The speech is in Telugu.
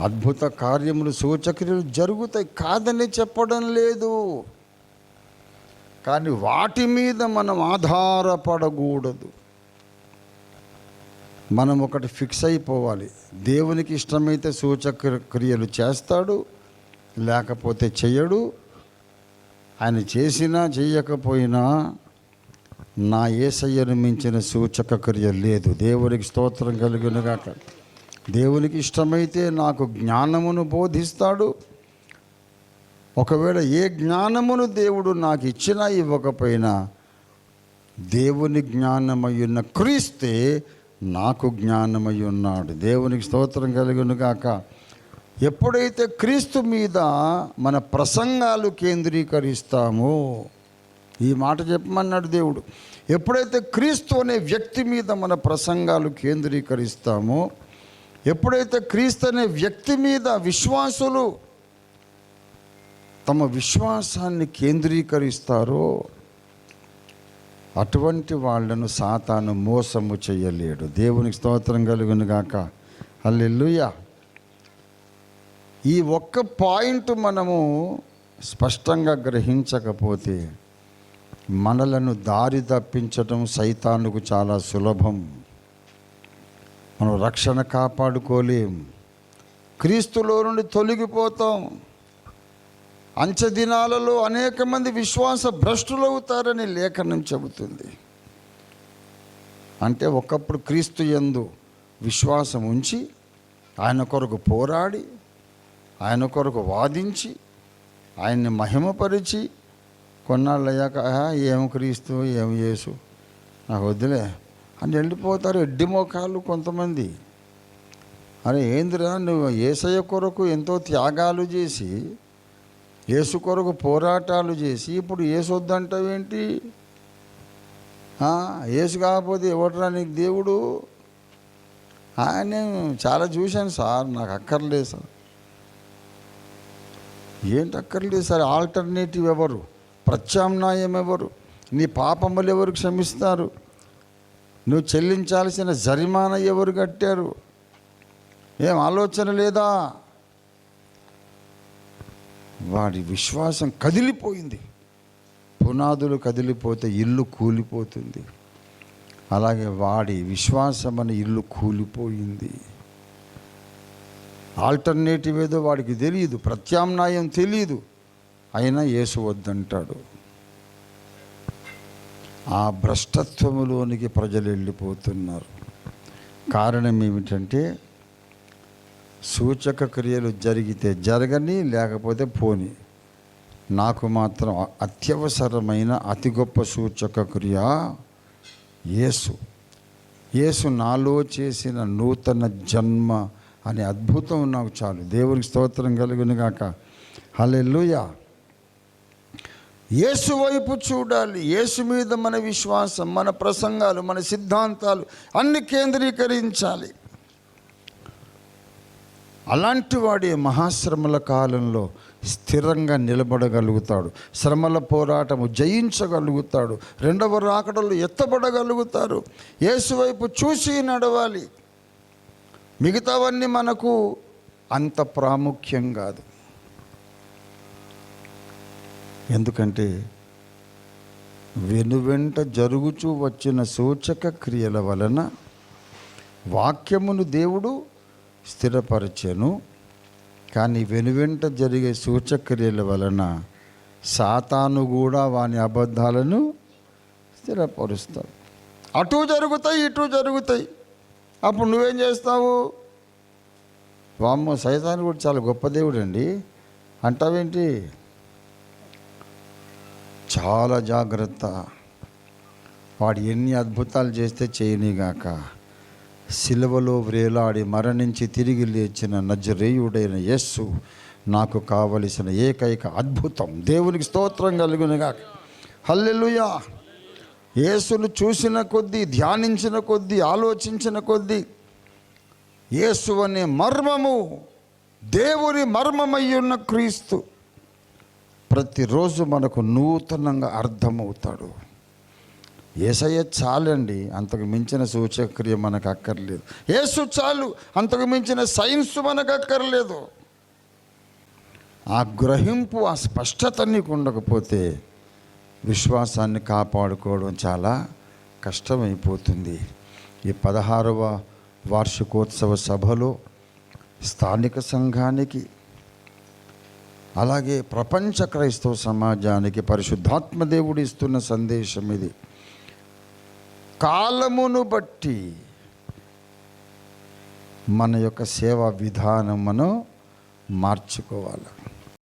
అద్భుత కార్యములు సూచక్రియలు జరుగుతాయి కాదని చెప్పడం లేదు. కానీ వాటి మీద మనం ఆధారపడకూడదు. మనం ఒకటి ఫిక్స్ అయిపోవాలి. దేవునికి ఇష్టమైతే సూచక క్రియలు చేస్తాడు లేకపోతే చెయ్యడు. ఆయన చేసినా చేయకపోయినా నా ఏసయ్యను మించిన సూచక క్రియ లేదు. దేవునికి స్తోత్రం కలిగినగాక. దేవునికి ఇష్టమైతే నాకు జ్ఞానమును బోధిస్తాడు. ఒకవేళ ఏ జ్ఞానమును దేవుడు నాకు ఇచ్చినా ఇవ్వకపోయినా దేవుని జ్ఞానమయ్యున్న క్రీస్తే నాకు జ్ఞానమై ఉన్నాడు దేవునికి స్తోత్రం కలిగిన కాక ఎప్పుడైతే క్రీస్తు మీద మన ప్రసంగాలు కేంద్రీకరిస్తామో ఈ మాట చెప్పమన్నాడు దేవుడు. ఎప్పుడైతే క్రీస్తు అనే వ్యక్తి మీద మన ప్రసంగాలు కేంద్రీకరిస్తామో ఎప్పుడైతే క్రీస్తు అనే వ్యక్తి మీద విశ్వాసులు తమ విశ్వాసాన్ని కేంద్రీకరిస్తారో అటువంటి వాళ్ళను సాతాను మోసము చేయలేడు. దేవునికి స్తోత్రం కలుగును గాక అల్లెల్లుయ ఈ ఒక్క పాయింట్ మనము స్పష్టంగా గ్రహించకపోతే మనలను దారి తప్పించటం సైతానుకు చాలా సులభం. మనం రక్షణ కాపాడుకోలేం. క్రీస్తులో నుండి తొలగిపోతాం. అంచదినాలలో అనేక మంది విశ్వాస భ్రష్టులవుతారని లేఖనం చెబుతుంది. అంటే ఒకప్పుడు క్రీస్తు యందు విశ్వాసం ఉంచి ఆయన కొరకు పోరాడి ఆయన కొరకు వాదించి ఆయన్ని మహిమపరిచి కొన్నాళ్ళు అయ్యాక ఏం క్రీస్తు ఏం యేసు? నాకు వద్దులే. అని వెళ్ళిపోతారు ఎడ్డి మోకాలు కొంతమంది. అరే ఏందిరా నువ్వు ఏసయ్య కొరకు ఎంతో త్యాగాలు చేసి యేసు కొరకు పోరాటాలు చేసి ఇప్పుడు ఏసు కాకపోతే ఎవడరా నీకు దేవుడు? ఆ, నేను చాలా చూశాను సార్ నాకు అక్కర్లేదు సార్. ఏంటి అక్కర్లేదు సార్ ఆల్టర్నేటివ్ ఎవరు? ప్రత్యామ్నాయం ఎవరు? నీ పాపములు ఎవరు క్షమిస్తారు? నువ్వు చెల్లించాల్సిన జరిమానా ఎవరు కట్టారు? ఏం ఆలోచన లేదా? వాడి విశ్వాసం కదిలిపోయింది. పునాదులు కదిలిపోతే ఇల్లు కూలిపోతుంది. అలాగే వాడి విశ్వాసం అనే ఇల్లు కూలిపోయింది. ఆల్టర్నేటివ్ ఏదో వాడికి తెలియదు. ప్రత్యామ్నాయం తెలియదు. అయినా యేసు వద్దంటాడు. ఆ భ్రష్టత్వములోనికి ప్రజలు వెళ్ళిపోతున్నారు. కారణం ఏమిటంటే సూచక క్రియలు జరిగితే జరగని లేకపోతే పోని. నాకు మాత్రం అత్యవసరమైన అతి గొప్ప సూచక క్రియ యేసు. యేసు నాలో చేసిన నూతన జన్మ అనే అద్భుతం నాకు చాలు. దేవునికి స్తోత్రం కలుగును గాక. హల్లెలూయా. యేసు వైపు చూడాలి. యేసు మీద మన విశ్వాసం మన ప్రసంగాలు మన సిద్ధాంతాలు అన్ని కేంద్రీకరించాలి. అలాంటి వాడే మహాశ్రమల కాలంలో స్థిరంగా నిలబడగలుగుతాడు. శ్రమల పోరాటము జయించగలుగుతాడు. రెండవ రాకడలు ఎత్తబడగలుగుతారు. యేసు వైపు చూసి నడవాలి. మిగతావన్నీ మనకు అంత ప్రాముఖ్యం కాదు. ఎందుకంటే వెనువెంట జరుగుచూ వచ్చిన సూచక క్రియల వలన వాక్యమును దేవుడు స్థిరపరచెను. కానీ వెనువెంట జరిగే సూచక్రియల వలన సాతాను కూడా వాని అబద్ధాలను స్థిరపరుస్తాడు. అటు జరుగుతాయి ఇటు జరుగుతాయి. అప్పుడు నువ్వేం చేస్తావు? వామ్మ సైతాన్ని కూడా చాలా గొప్ప దేవుడు అండి అంటావేంటి? చాలా జాగ్రత్త. వాడు ఎన్ని అద్భుతాలు చేస్తే చేయనిగాక సిలువలో వ్రేలాడి మరణించి తిరిగి లేచిన నజరేయుడైన యస్సు నాకు కావలసిన ఏకైక అద్భుతం. దేవునికి స్తోత్రం కలుగునుగా హల్లెలుయా! యేసును చూసిన కొద్దీ ధ్యానించిన కొద్దీ ఆలోచించిన కొద్దీ యేసు అనే మర్మము దేవుని మర్మమయ్యున్న క్రీస్తు. ప్రతిరోజు మనకు నూతనంగా అర్థమవుతాడు. ఏసయ్య చాలండి అంతకు మించిన సూచక్రియ మనకు అక్కర్లేదు. ఏసు చాలు అంతకు మించిన సైన్స్ మనకు అక్కర్లేదు. ఆ గ్రహింపు ఆ స్పష్టత నీకు ఉండకపోతే విశ్వాసాన్ని కాపాడుకోవడం చాలా కష్టమైపోతుంది. ఈ పదహారవ వార్షికోత్సవ సభలో స్థానిక సంఘానికి అలాగే ప్రపంచ క్రైస్తవ సమాజానికి పరిశుద్ధాత్మ దేవుడు ఇస్తున్న సందేశం ఇది. కాలమును బట్టి మన యొక్క సేవా విధానం మనం మార్చుకోవాలి.